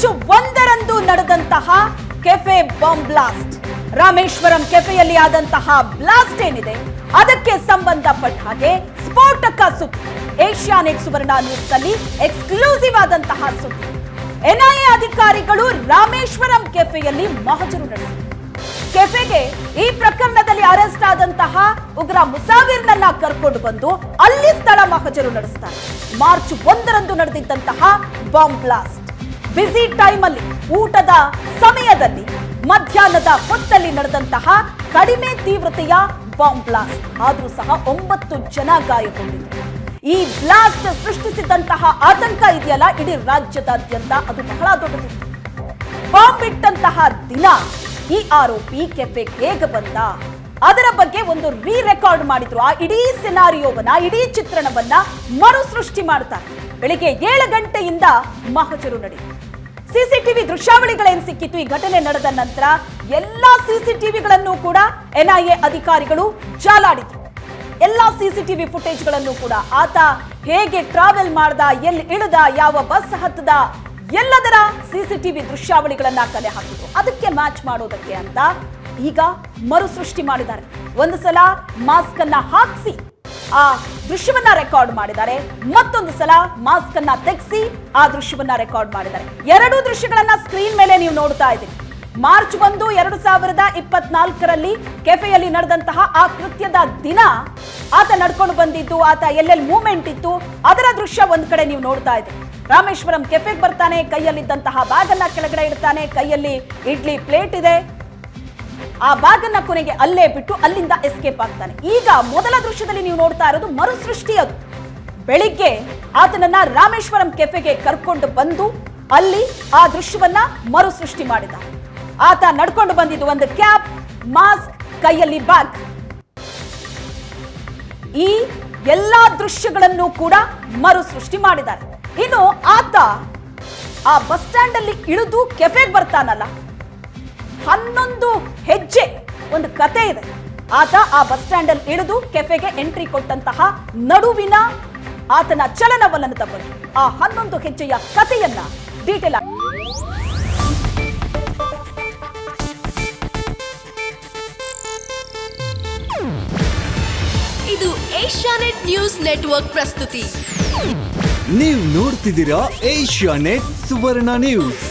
March ಒಂದರಂದು ನಡೆದಂತಹ cafe bomb blast. Rameshwaram ಕೆಫೆಯಲ್ಲಿ ಆದಂತಹ ಬ್ಲಾಸ್ಟ್ ಏನಿದೆ, ಅದಕ್ಕೆ ಸಂಬಂಧಪಟ್ಟ ಹಾಗೆ ಸ್ಫೋಟಕ ಸುದ್ದಿ. ಏಷ್ಯಾನೆಟ್ ಸುವರ್ಣ ನ್ಯೂಸ್ನಲ್ಲಿ ಎಕ್ಸ್ಕ್ಲೂಸಿವ್ ಆದಂತಹ ಸುದ್ದಿ. ಎನ್ಐಎ ಅಧಿಕಾರಿಗಳು ರಾಮೇಶ್ವರಂ ಕೆಫೆಯಲ್ಲಿ ಮಹಜರು ನಡೆಸಿದರು. ಕೆಫೆಗೆ ಈ ಪ್ರಕರಣದಲ್ಲಿ ಅರೆಸ್ಟ್ ಆದಂತಹ ಉಗ್ರ ಮುಸಾವಿರ್ನನ್ನ ಕರ್ಕೊಂಡು ಬಂದು ಅಲ್ಲಿ ಸ್ಥಳ ಮಹಜರು ನಡೆಸ್ತಾರೆ. ಮಾರ್ಚ್ ಒಂದರಂದು ನಡೆದಿದ್ದಂತಹ ಬಾಂಬ್ ಬ್ಲಾಸ್ಟ್. ಬ್ಯುಸಿ ಟೈಮ್ ಅಲ್ಲಿ ಊಟದ ಸಮಯದಲ್ಲಿ, ಮಧ್ಯಾಹ್ನದ ಹೊತ್ತಲ್ಲಿ ನಡೆದಂತಹ ಕಡಿಮೆ ತೀವ್ರತೆಯ ಬಾಂಬ್ ಬ್ಲಾಸ್ಟ್ ಆದರೂ ಸಹ ಒಂಬತ್ತು ಜನ ಗಾಯಗೊಂಡಿದೆ ಈ ಬ್ಲಾಸ್ಟ್ ಸೃಷ್ಟಿಸಿದಂತಹ ಆತಂಕ ಇದೆಯಲ್ಲ? ಇಡೀ ರಾಜ್ಯದಾದ್ಯಂತ ಅದು ಬಹಳ ದೊಡ್ಡದಿತ್ತು. ಬಾಂಬ್ ಇಟ್ಟಂತಹ ದಿನ ಈ ಆರೋಪಿ ಕೆಫೆ ಹೇಗೆ ಬಂದ? ಅದರ ಬಗ್ಗೆ ಒಂದು ರೀ ರೆಕಾರ್ಡ್ ಮಾಡಿದ್ರು. ಆ ಇಡೀ ಸಿನಾರಿಯೋವನ್ನ ಇಡೀ ಚಿತ್ರಣವನ್ನ ಮರು ಸೃಷ್ಟಿ ಮಾಡ್ತಾರೆ. ಬೆಳಿಗ್ಗೆ ಏಳು ಗಂಟೆಯಿಂದ ಮಹಜರು ನಡೆಯಿತು ಸಿಸಿಟಿವಿ ದೃಶ್ಯಾವಳಿಗಳೇನು ಸಿಕ್ಕಿತ್ತು? ಈ ಘಟನೆ ನಡೆದ ನಂತರ ಎಲ್ಲಾ ಸಿಸಿಟಿವಿಗಳನ್ನು ಕೂಡ ಎನ್ಐಎ ಅಧಿಕಾರಿಗಳು ಜಾಲಾಡಿದ್ರು ಎಲ್ಲಾ ಸಿಸಿಟಿವಿ ಫುಟೇಜ್ಗಳನ್ನು ಕೂಡ. ಆತ ಹೇಗೆ ಟ್ರಾವೆಲ್ ಮಾಡ್ದ, ಎಲ್ಲಿ ಇಳಿದ, ಯಾವ ಬಸ್ ಹತ್ತದ, ಎಲ್ಲದರ ಸಿಸಿಟಿವಿ ದೃಶ್ಯಾವಳಿಗಳನ್ನ ಕಲೆ ಹಾಕಿದ್ರು. ಅದಕ್ಕೆ ಮ್ಯಾಚ್ ಮಾಡೋದಕ್ಕೆ ಅಂತ ಈಗ ಮರು ಸೃಷ್ಟಿ ಮಾಡಿದ್ದಾರೆ. ಒಂದು ಸಲ ಮಾಸ್ಕ್ ಅನ್ನ ಹಾಕಿಸಿ, ಆ ದೃಶ್ಯವನ್ನ ರೆಕಾರ್ಡ್ ಮಾಡಿದ್ದಾರೆ. ಮತ್ತೊಂದು ಸಲ ಮಾಸ್ಕ್ ಅನ್ನ ತೆಗೆಸಿ, ಆ ದೃಶ್ಯವನ್ನ ರೆಕಾರ್ಡ್ ಮಾಡಿದ್ದಾರೆ. ಎರಡೂ ದೃಶ್ಯಗಳನ್ನ ಸ್ಕ್ರೀನ್ ಮೇಲೆ ನೀವು ನೋಡ್ತಾ ಇದ್ದೀರಿ. ಮಾರ್ಚ್ ಒಂದು, ಎರಡು ಸಾವಿರದ ಇಪ್ಪತ್ನಾಲ್ಕರಲ್ಲಿ ಕೆಫೆಯಲ್ಲಿ ನಡೆದಂತಹ ಆ ಕೃತ್ಯದ ದಿನ ಆತ ನಡ್ಕೊಂಡು ಬಂದಿದ್ದು, ಆತ ಎಲ್ಲೆಲ್ಲಿ ಮೂವ್ಮೆಂಟ್ ಇತ್ತು, ಅದರ ದೃಶ್ಯ ಒಂದ್ ಕಡೆ ನೀವು ನೋಡ್ತಾ ಇದ್ದೀರಿ. ರಾಮೇಶ್ವರಂ ಕೆಫೆಗೆ ಬರ್ತಾನೆ, ಕೈಯಲ್ಲಿದ್ದಂತಹ ಬ್ಯಾಗ್ ಅನ್ನ ಕೆಳಗಡೆ ಇಡ್ತಾನೆ, ಕೈಯಲ್ಲಿ ಇಡ್ಲಿ ಪ್ಲೇಟ್ ಇದೆ. ಆ ಬಾಗನ್ನ ಕೊನೆಗೆ ಅಲ್ಲೇ ಬಿಟ್ಟು ಅಲ್ಲಿಂದ ಎಸ್ಕೇಪ್ ಆಗ್ತಾನೆ. ಈಗ ಮೊದಲ ದೃಶ್ಯದಲ್ಲಿ ನೀವು ನೋಡ್ತಾ ಇರೋದು ಮರುಸೃಷ್ಟಿ ಅದು. ಬೆಳಿಗ್ಗೆ ಆತನನ್ನ ರಾಮೇಶ್ವರಂ ಕೆಫೆಗೆ ಕರ್ಕೊಂಡು ಬಂದು ಅಲ್ಲಿ ಆ ದೃಶ್ಯವನ್ನ ಮರುಸೃಷ್ಟಿ ಮಾಡಿದ. ಆತ ನಡ್ಕೊಂಡು ಬಂದಿದ್ದು ಒಂದು ಕ್ಯಾಪ್, ಮಾಸ್ಕ್, ಕೈಯಲ್ಲಿ ಬ್ಯಾಗ್. ಈ ಎಲ್ಲಾ ದೃಶ್ಯಗಳನ್ನು ಕೂಡ ಮರು ಸೃಷ್ಟಿ ಮಾಡಿದ್ದಾರೆ. ಇನ್ನು ಆತ ಆ ಬಸ್ ಸ್ಟ್ಯಾಂಡ್ ಅಲ್ಲಿ ಇಳಿದು ಕೆಫೆಗೆ ಬರ್ತಾನಲ್ಲ ಹನ್ನೊಂದು ಹೆಜ್ಜೆ. ಒಂದು ಕತೆ ಇದೆ. ಆತ ಆ ಬಸ್ ಸ್ಟ್ಯಾಂಡ್ ಅಲ್ಲಿ ಇಳಿದು ಕೆಫೆಗೆ ಎಂಟ್ರಿ ಕೊಟ್ಟಂತಹ ನಡುವಿನ ಆತನ ಚಲನವಲನದ ಬಗ್ಗೆ ಆ ಹನ್ನೊಂದು ಹೆಜ್ಜೆಯ ಕಥೆಯನ್ನ ಡೀಟೇಲ್ ಆಗಿ ಇದು ಏಷ್ಯಾನೆಟ್ ನ್ಯೂಸ್ ನೆಟ್ವರ್ಕ್ ಪ್ರಸ್ತುತಿ. ನೀವು ನೋಡ್ತಿದ್ದೀರಾ ಏಷ್ಯಾ ನೆಟ್ ಸುವರ್ಣ ನ್ಯೂಸ್.